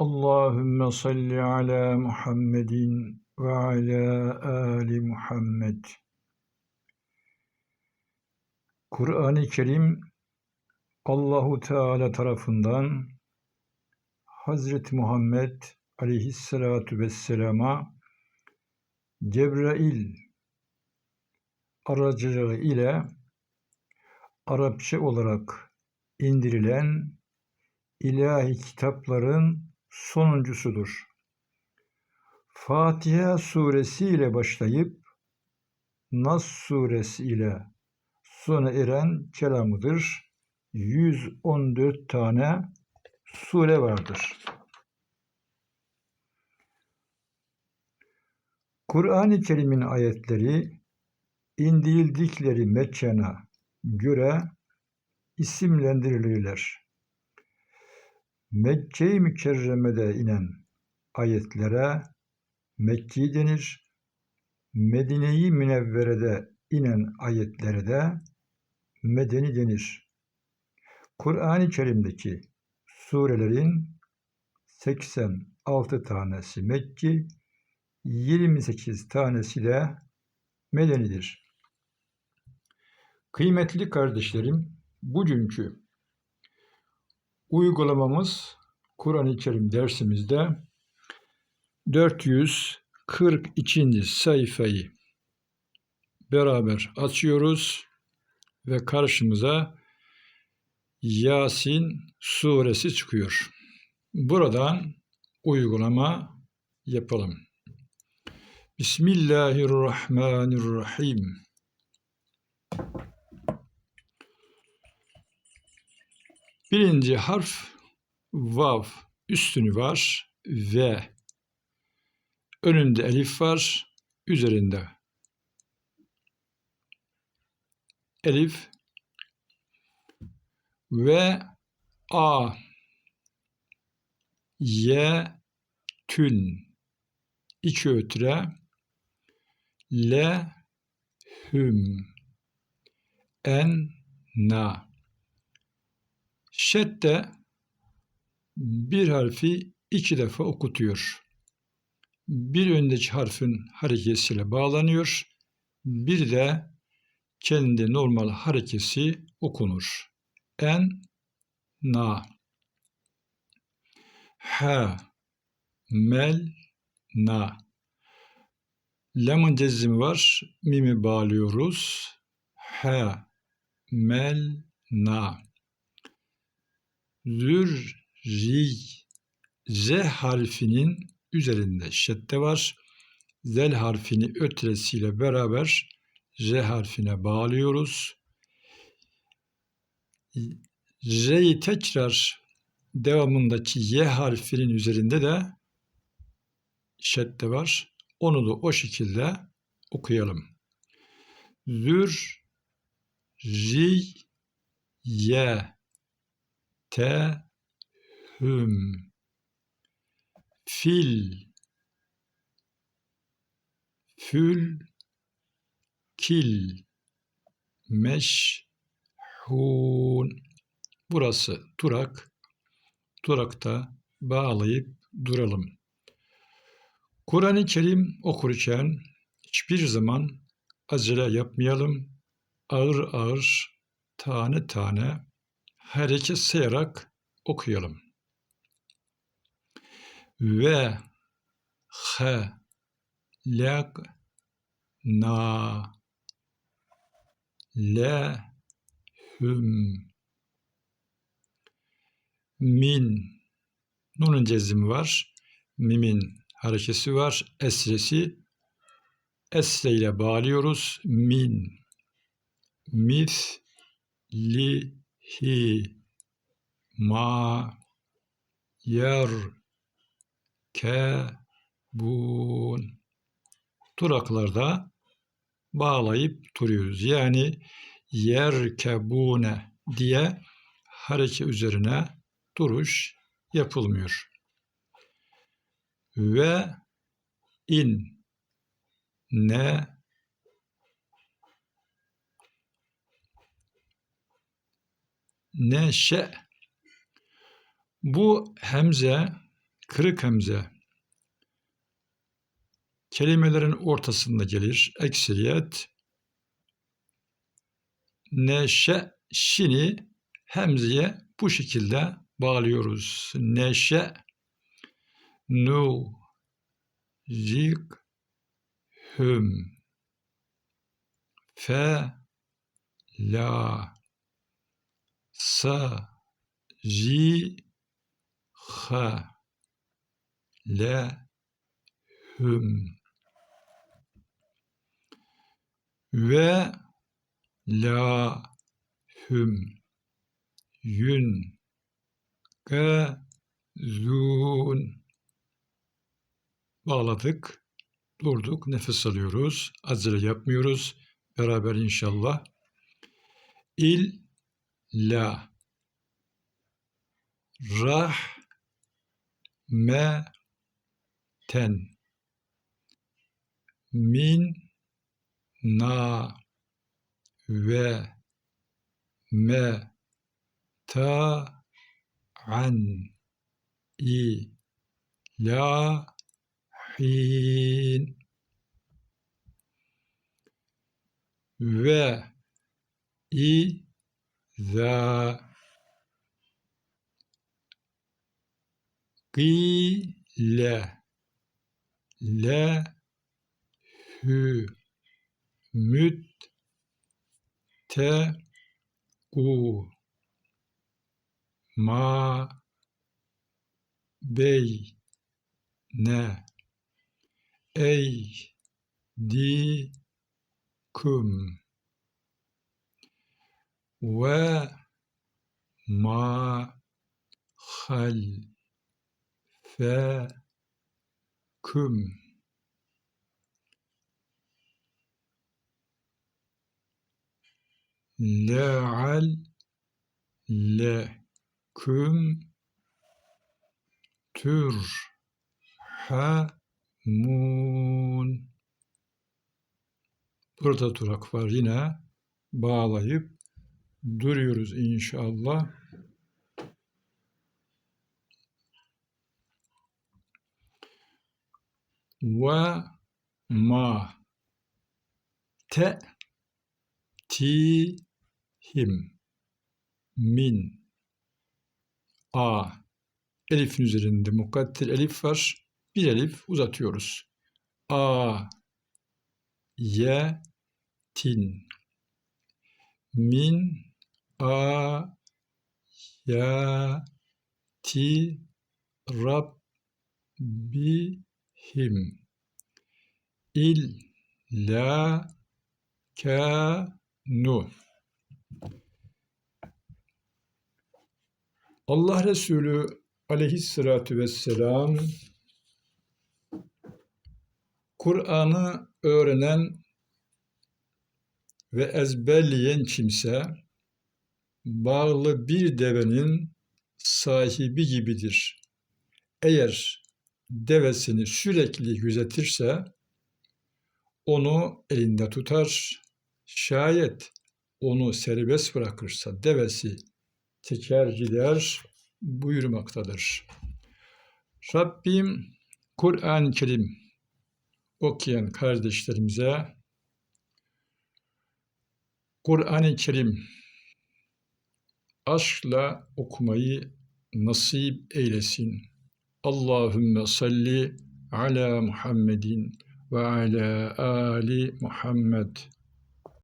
Allahümme salli ala Muhammedin ve ala ali Muhammed. Kur'an-ı Kerim Allahu Teala tarafından Hazreti Muhammed aleyhissalatu vesselama Cebrail aracılığı ile Arapça olarak indirilen ilahi kitapların sonuncusudur. Fatiha suresi ile başlayıp Nas suresi ile sona eren kelamıdır. 114 tane sure vardır. Kur'an-ı Kerim'in ayetleri indirildikleri mekana göre isimlendirilirler. Mekke-i Mükerreme'de inen ayetlere Mekki denir. Medine-i Münevvere'de inen ayetlere de Medeni denir. Kur'an-ı Kerim'deki surelerin 86 tanesi Mekki, 28 tanesi de Medenidir. Kıymetli kardeşlerim, bugünkü Uygulamamız Kur'an-ı Kerim dersimizde 442. sayfayı beraber açıyoruz ve karşımıza Yasin suresi çıkıyor. Buradan uygulama yapalım. Bismillahirrahmanirrahim. Birinci harf vav. Üstünü var ve önünde elif var üzerinde. Elif ve a y tün. İki ötre. Le hüm. En na Şedde bir harfi iki defa okutuyor. Bir öndeki harfin harekesiyle bağlanıyor. Bir de kendi normal harekesi okunur. En, na. Ha, mel, na. Lamın cezimi var. Mimi bağlıyoruz. Ha, mel, na. Zürri Z harfinin üzerinde şedde var. Zel harfini ötresiyle beraber Z harfine bağlıyoruz. Z'yi tekrar devamındaki Y harfinin üzerinde de şedde var. Onu da o şekilde okuyalım. Zür, ri, ye, te hüm. Fil. Fül. Kil. Meşhun. Burası durak. Durakta bağlayıp duralım. Kur'an-ı Kerim okurken hiçbir zaman acele yapmayalım. Ağır ağır, tane tane hareket sayarak okuyalım. Ve he lak na le hüm min nunun cezimi var. Mimin harekesi var. Esresi esre ile bağlıyoruz. Min mis li hi ma yer ke bun duraklarda bağlayıp duruyoruz. Yani yer kebune diye hareket üzerine duruş yapılmıyor. Ve in ne neşe. Bu hemze Kırık hemze kelimelerin ortasında gelir. Ekseriyet neşe şini hemzeye bu şekilde bağlıyoruz. Neşe nu zik hüm fe la sa ji ha le hüm ve la hüm yün. Gazun bağladık durduk nefes alıyoruz acele yapmıyoruz. Beraber inşallah. İl la rah me ten min na ve me ta an i la hin. Ve i za qile le hü müt te u. Ma. Bey. Ne ey. Di kum ve ma. Hal fe kum le'alleküm turhamun Burada durak var. Yine bağlayıp duruyoruz inşallah. Ve ma te ti him min. A. Elifin üzerinde mukadder elif var. Bir elif uzatıyoruz. A. Ye tin min. A. Ya ti rabbihim il la kanu Allah Resulü aleyhissalatü vesselam Kur'an'ı öğrenen ve ezberleyen kimse bağlı bir devenin sahibi gibidir. Eğer devesini sürekli gözetirse onu elinde tutar. Şayet onu serbest bırakırsa devesi teker gider buyurmaktadır. Rabbim Kur'an-ı Kerim okuyan kardeşlerimize Kur'an-ı Kerim aşkla okumayı nasip eylesin. Allahümme salli ala Muhammedin ve ala ali Muhammed.